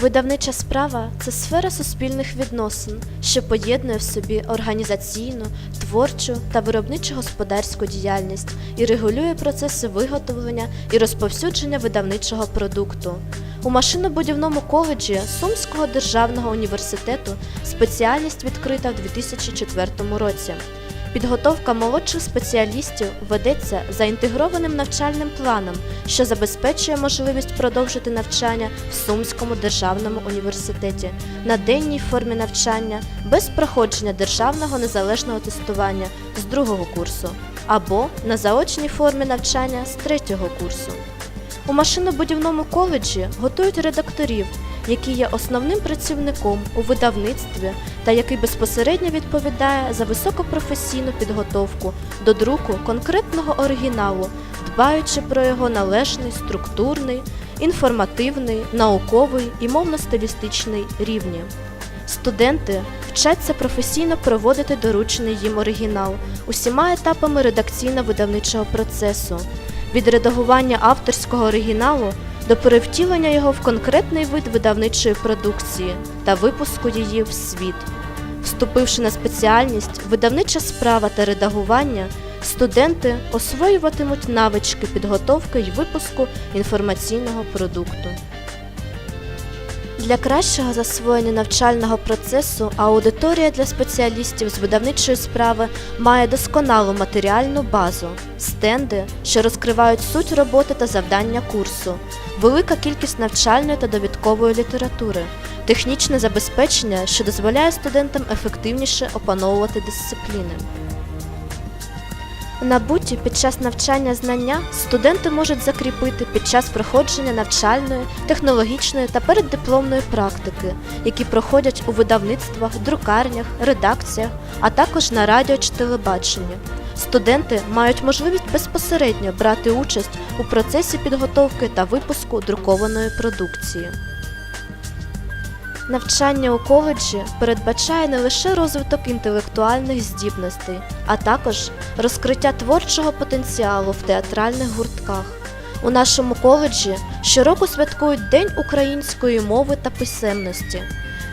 Видавнича справа це сфера суспільних відносин, що поєднує в собі організаційну, творчу та виробничо-господарську діяльність і регулює процеси виготовлення і розповсюдження видавничого продукту. У машинобудівному коледжі Сумського державного університету спеціальність відкрита в 2004 році. Підготовка молодших спеціалістів ведеться за інтегрованим навчальним планом, що забезпечує можливість продовжити навчання в Сумському державному університеті на денній формі навчання без проходження державного незалежного тестування з другого курсу або на заочній формі навчання з третього курсу. У машинобудівному коледжі готують редакторів, які є основним працівником у видавництві та який безпосередньо відповідає за високопрофесійну підготовку до друку конкретного оригіналу, дбаючи про його належний, структурний, інформативний, науковий і мовно-стилістичний рівні. Студенти вчаться професійно проводити доручений їм оригінал усіма етапами редакційно-видавничого процесу від редагування авторського оригіналу до перевтілення його в конкретний вид видавничої продукції та випуску її в світ. Вступивши на спеціальність видавнича справа та редагування, студенти освоюватимуть навички підготовки й випуску інформаційного продукту. Для кращого засвоєння навчального процесу аудиторія для спеціалістів з видавничої справи має досконалу матеріальну базу, стенди, що розкривають суть роботи та завдання курсу, велика кількість навчальної та довідкової літератури, технічне забезпечення, що дозволяє студентам ефективніше опановувати дисципліни. Набуті під час навчання знання студенти можуть закріпити під час проходження навчальної, технологічної та переддипломної практики, які проходять у видавництвах, друкарнях, редакціях, а також на радіо чи телебаченні. Студенти мають можливість безпосередньо брати участь у процесі підготовки та випуску друкованої продукції. Навчання у коледжі передбачає не лише розвиток інтелектуальних здібностей, а також розкриття творчого потенціалу в театральних гуртках. У нашому коледжі щороку святкують День української мови та писемності.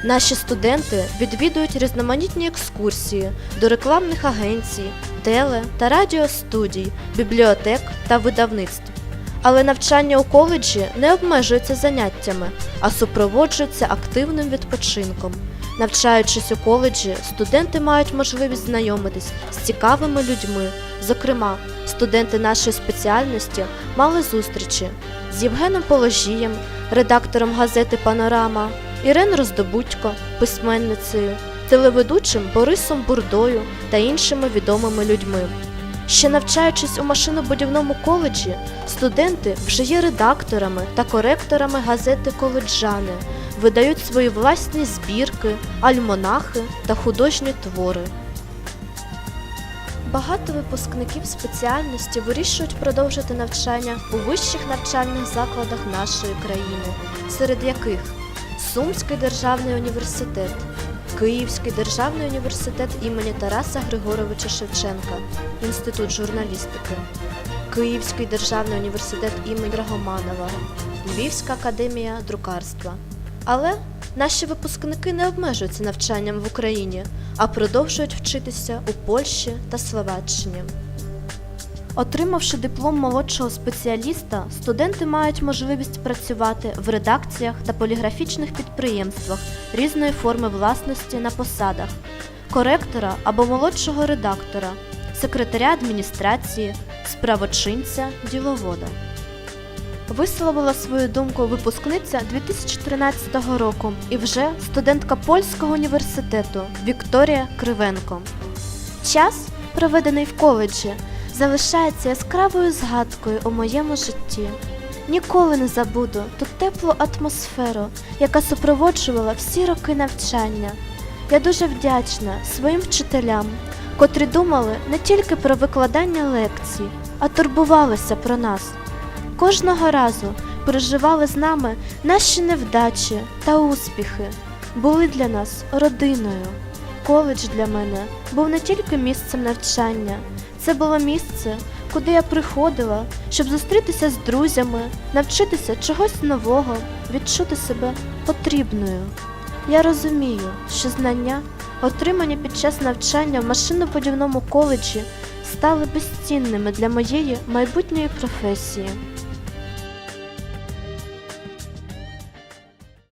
Наші студенти відвідують різноманітні екскурсії до рекламних агенцій, теле та радіостудій, бібліотек та видавництв. Але навчання у коледжі не обмежується заняттями, а супроводжується активним відпочинком. Навчаючись у коледжі, студенти мають можливість знайомитись з цікавими людьми. Зокрема, студенти нашої спеціальності мали зустрічі з Євгеном Положієм, редактором газети Панорама, Ірен Роздобудько, письменницею, телеведучим Борисом Бурдою та іншими відомими людьми. Ще навчаючись у машинобудівному коледжі, студенти вже є редакторами та коректорами газети Коледжани, видають свої власні збірки, альманахи та художні твори. Багато випускників спеціальності вирішують продовжити навчання у вищих навчальних закладах нашої країни, серед яких Сумський державний університет, Київський державний університет імені Тараса Григоровича Шевченка, Інститут журналістики, Київський державний університет імені Драгоманова, Львівська академія друкарства. Але наші випускники не обмежуються навчанням в Україні, а продовжують вчитися у Польщі та Словаччині. Отримавши диплом молодшого спеціаліста, студенти мають можливість працювати в редакціях та поліграфічних підприємствах різної форми власності на посадах коректора або молодшого редактора, секретаря адміністрації, справочинця, діловода. Висловила свою думку випускниця 2013 року і вже студентка польського університету Вікторія Кривенко. Час, проведений в коледжі, залишається яскравою згадкою у моєму житті. Ніколи не забуду ту теплу атмосферу, яка супроводжувала всі роки навчання. Я дуже вдячна своїм вчителям, котрі думали не тільки про викладання лекцій, а турбувалися про нас. Кожного разу переживали з нами наші невдачі та успіхи, були для нас родиною. Коледж для мене був не тільки місцем навчання, це було місце, куди я приходила, щоб зустрітися з друзями, навчитися чогось нового, відчути себе потрібною. Я розумію, що знання, отримані під час навчання в машиноподібному коледжі, стали безцінними для моєї майбутньої професії.